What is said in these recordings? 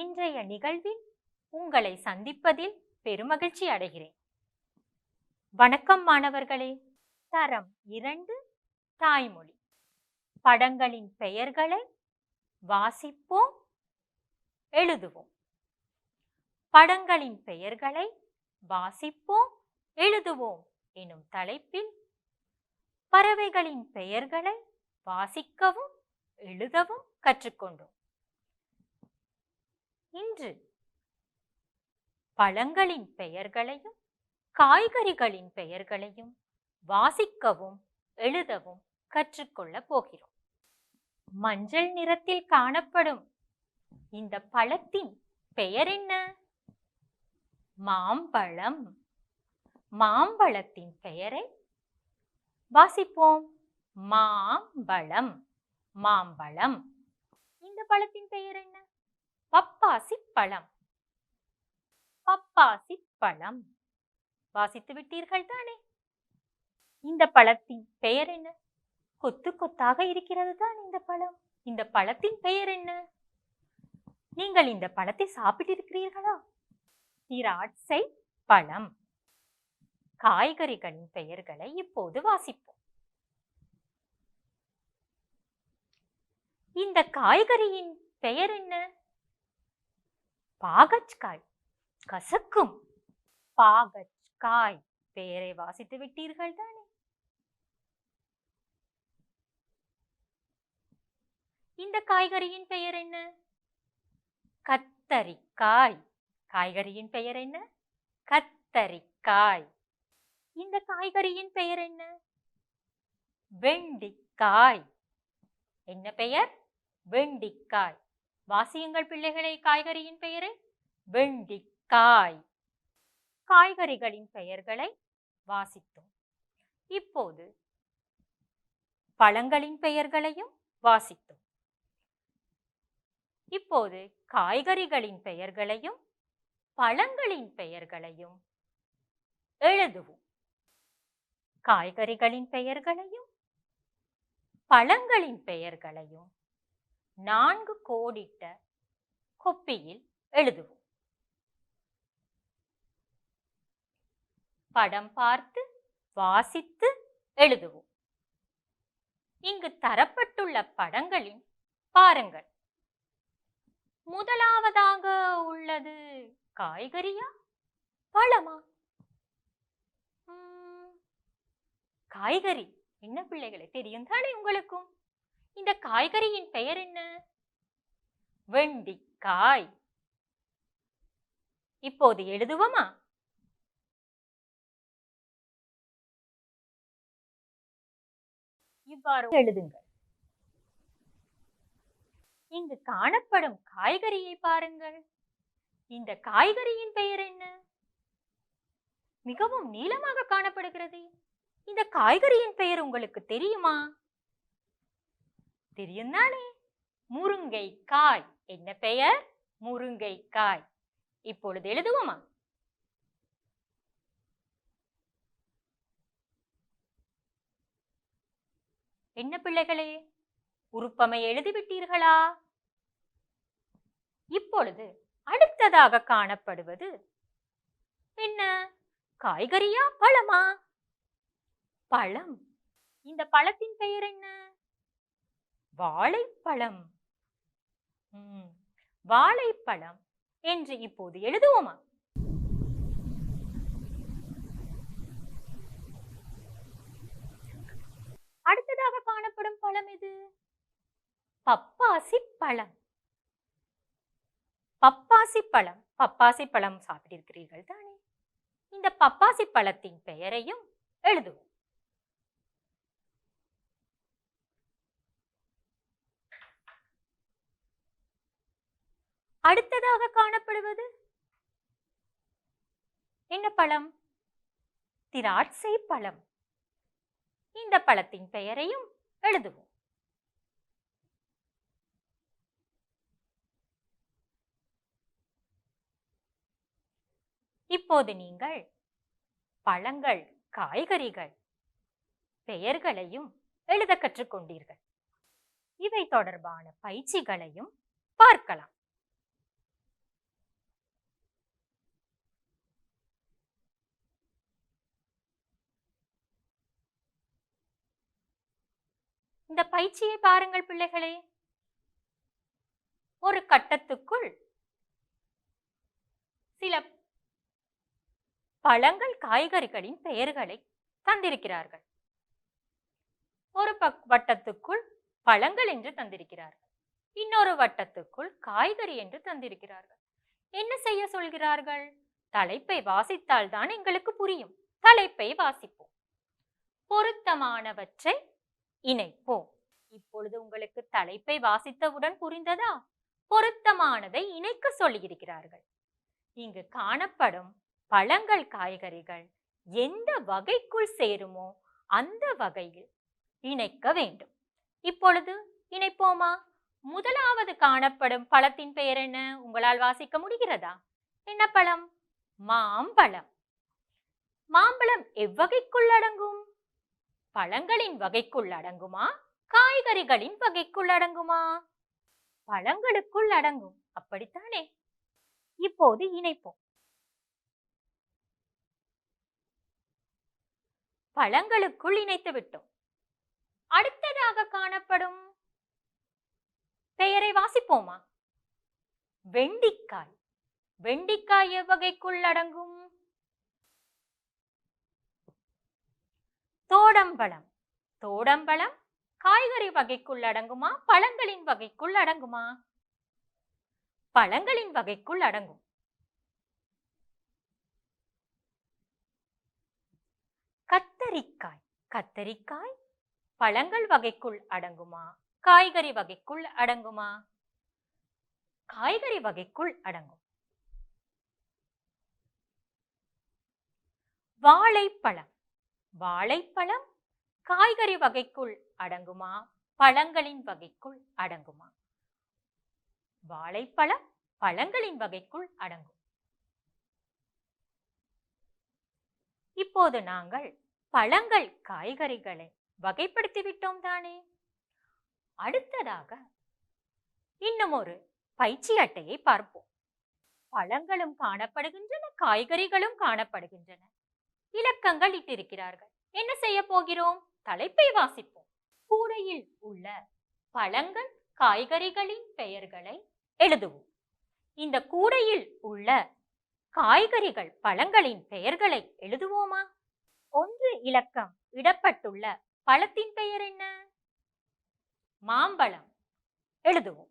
இன்றைய நிகழ்வில் உங்களை சந்திப்பதில் பெருமகிழ்ச்சி அடைகிறேன். வணக்கம் மாணவர்களே. தரம் இரண்டு தாய்மொழி. படங்களின் பெயர்களை வாசிப்போம் எழுதுவோம். படங்களின் பெயர்களை வாசிப்போம் எழுதுவோம் எனும் தலைப்பில் பறவைகளின் பெயர்களை வாசிக்கவும் எழுதவும் கற்றுக்கொண்டோம். இன்று. பழங்களின் பெயர்களையும் காய்கறிகளின் பெயர்களையும் வாசிக்கவும் எழுதவும் கற்றுக்கொள்ளப் போகிறோம். மஞ்சள் நிறத்தில் காணப்படும் இந்த பழத்தின் பெயர் என்ன? மாம்பழம். மாம்பழத்தின் பெயரை வாசிப்போம். மாம்பழம். மாம்பழம். இந்த பழத்தின் பெயர் என்ன? பப்பாசி பழம் பப்பாசி பழம் வாசித்து விட்டீர்கள் தானே? இந்த பழத்தின் பெயர் என்ன? கொத்து கொத்தாக இருக்கிறது தான் இந்த பழம். இந்த பழத்தின் பெயர் என்ன? நீங்கள் இந்த பழத்தை சாப்பிட்டிருக்கிறீர்களா? திராட்சை பழம் காய்கறிகளின் பெயர்களை இப்போது வாசிப்போம். இந்த காய்கறியின் பெயர் என்ன? பாகற்காய் கசக்கும் பாகற்காய் பெயரை வாசித்து விட்டீர்கள் தானே? இந்த காய்கறியின் பெயர் என்ன? கத்தரிக்காய். காய்கறியின் பெயர் என்ன? கத்தரிக்காய். இந்த காய்கறியின் பெயர் என்ன? வெண்டிக்காய். என்ன பெயர்? வெண்டிக்காய். வாசியுங்கள் பிள்ளைகளை காய்கறியின் பெயரை? வெண்டிக்காய். காய்கறிகளின் பெயர்களை வாசித்தோம். இப்போது பழங்களின் பெயர்களையும் வாசித்தோம். இப்போது காய்கறிகளின் பெயர்களையும் பழங்களின் பெயர்களையும் எழுதுவோம். காய்கறிகளின் பெயர்களையும் பழங்களின் பெயர்களையும் நான்கு கோடிட்ட கொப்பியில் எழுதுவோம். படம் பார்த்து வாசித்து எழுதுவோம். இங்கு தரப்பட்டுள்ள படங்களின் பாருங்கள். முதலாவதாக உள்ளது காய்கறியா? பழமா? உம், காய்கறி. என்ன பிள்ளைகளை தெரியும் தானே உங்களுக்கும்? இந்த காய்கறியின் பெயர் என்ன? வெண்டிக்காய். இப்போது எழுதுவோமா? இவ்வாறு எழுதுங்கள். இங்கு காணப்படும் காய்கறியை பாருங்கள். இந்த காய்கறியின் பெயர் என்ன? மிகவும் நீளமாக காணப்படுகிறது. இந்த காய்கறியின் பெயர் உங்களுக்கு தெரியுமா? தெரியும் தானே முருங்கைக்காய். என்ன பெயர்? முருங்கைக்காய். இப்பொழுது எழுதுவோமா? என்ன பிள்ளைகளே உருப்பமை எழுதிவிட்டீர்களா? இப்பொழுது அடுத்ததாக காணப்படுவது என்ன? காய்கறியா பழமா? பழம். இந்த பழத்தின் பெயர் என்ன? வாழைப்பழம். ம், வாழைப்பழம் என்று இப்போது எழுதுவோமா? அடுத்ததாக காணப்படும் பழம் எது? பப்பாசி பழம் பப்பாசி பழம் பப்பாசி பழம் சாப்பிட்டிருக்கிறீர்கள் தானே இந்த பப்பாசி பழத்தின் பெயரையும் எழுதுவோம். அடுத்ததாக காணப்படுவது? என்ன பழம்? திராட்சை பழம். இந்த பழத்தின் பெயரையும் எழுதுவோம். இப்போது நீங்கள் பழங்கள் காய்கறிகள் பெயர்களையும் எழுத கற்றுக்கொண்டீர்கள் இவை தொடர்பான பயிற்சிகளையும் பார்க்கலாம். இந்த பயிற்சியை பாருங்கள் பிள்ளைகளே. ஒரு கட்டத்துக்குள் சில பழங்கள் காய்கறிகளின் பெயர்களை தந்திருக்கிறார்கள். ஒரு பக் வட்டத்துக்குள் பழங்கள் என்று தந்திருக்கிறார்கள். இன்னொரு வட்டத்துக்குள் காய்கறி என்று தந்திருக்கிறார்கள். என்ன செய்ய சொல்கிறார்கள்? தலைப்பை வாசித்தால் தான் எங்களுக்கு புரியும். தலைப்பை வாசிப்போம். பொருத்தமானவற்றை இணைப்போம் இப்பொழுது உங்களுக்கு தலைப்பை வாசித்தவுடன் புரிந்ததா? பொருத்தமானதை இணைக்க சொல்லியிருக்கிறார்கள். இங்கு காணப்படும் பழங்கள் காய்கறிகள் எந்த வகைக்குள் சேருமோ அந்த வகையில் இணைக்க வேண்டும். இப்பொழுது இணைப்போமா? முதலாவது காணப்படும் பழத்தின் பெயர் என்ன? உங்களால் வாசிக்க முடிகிறதா? என்ன பழம்? மாம்பழம். மாம்பழம் எவ்வகைக்குள் அடங்கும்? பழங்களின் வகைக்குள் அடங்குமா? காய்கறிகளின் வகைக்குள் அடங்குமா? பழங்களுக்குள் அடங்கும். அப்படித்தானே? இப்போது இணைப்போம். பழங்களுக்குள் இணைத்து விட்டோம். அடுத்ததாக காணப்படும் பெயரை வாசிப்போமா? வெண்டிக்காய். வெண்டிக்காய் எவ்வகைக்குள் அடங்கும்? தோடம்பழம். தோடம்பழம் காய்கறி வகைக்குள் அடங்குமா? பழங்களின் வகைக்குள் அடங்குமா? பழங்களின் வகைக்குள் அடங்கும். கத்தரிக்காய். கத்தரிக்காய் பழங்கள் வகைக்குள் அடங்குமா? காய்கறி வகைக்குள் அடங்குமா? காய்கறி வகைக்குள் அடங்கும். வாழைப்பழம். வாழைப்பழம் காய்கறி வகைக்குள் அடங்குமா? பழங்களின் வகைக்குள் அடங்குமா? வாழைப்பழம் பழங்களின் வகைக்குள் அடங்கும். இப்போது நாங்கள் பழங்கள் காய்கறிகளை வகைப்படுத்தி விட்டோம் தானே? அடுத்ததாக இன்னும் ஒரு பயிற்சி அட்டையை பார்ப்போம். பழங்களும் காணப்படுகின்றன காய்கறிகளும் காணப்படுகின்றன. இலக்கங்கள் இட்டிருக்கிறார்கள். என்ன செய்ய போகிறோம்? தலைப்பை வாசிப்போம். கூடையில் உள்ள பழங்கள் காய்கறிகளின் பெயர்களை எழுதுவோம். இந்த கூடையில் உள்ள காய்கறிகள் பழங்களின் பெயர்களை எழுதுவோமா? ஒன்று இலக்கம் இடப்பட்டுள்ள பழத்தின் பெயர் என்ன? மாம்பழம். எழுதுவோம்.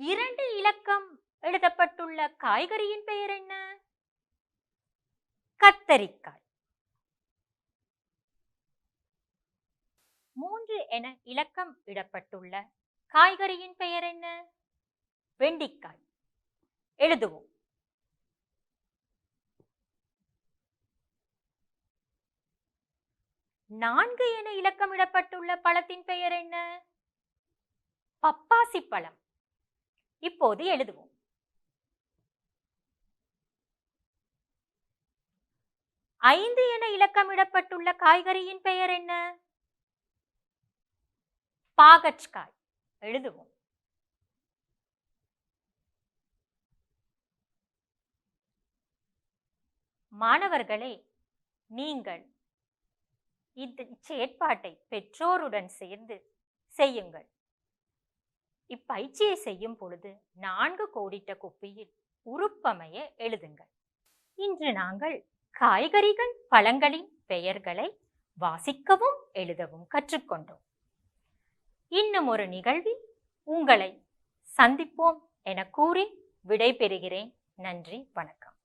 இரண்டு இலக்கம் எழுதப்பட்டுள்ள காய்கறியின் பெயர் என்ன? கத்தரிக்காய். மூன்று என இலக்கம் இடப்பட்டுள்ள காய்கறியின் பெயர் என்ன? வெண்டிக்காய். எழுதுவோம். நான்கு என இலக்கமிடப்பட்டுள்ள பழத்தின் பெயர் என்ன? பப்பாசி பழம் இப்போது எழுதுவோம். ஐந்து என இலக்கமிடப்பட்டுள்ள காய்கறியின் பெயர் என்ன? பாகற்காய். எழுதுவோம். மாணவர்களே நீங்கள் இந்த செயற்பாட்டை பெற்றோருடன் சேர்ந்து செய்யுங்கள். இப்பயிற்சியை செய்யும் பொழுது நான்கு கோடிட்ட குப்பியில் உருப்பமைய எழுதுங்கள். இன்று நாங்கள் காய்கறிகள் பழங்களின் பெயர்களை வாசிக்கவும் எழுதவும் கற்றுக்கொண்டோம். இன்னும் ஒரு நிகழ்வில் உங்களை சந்திப்போம் என கூறி விடைபெறுகிறேன். நன்றி வணக்கம்.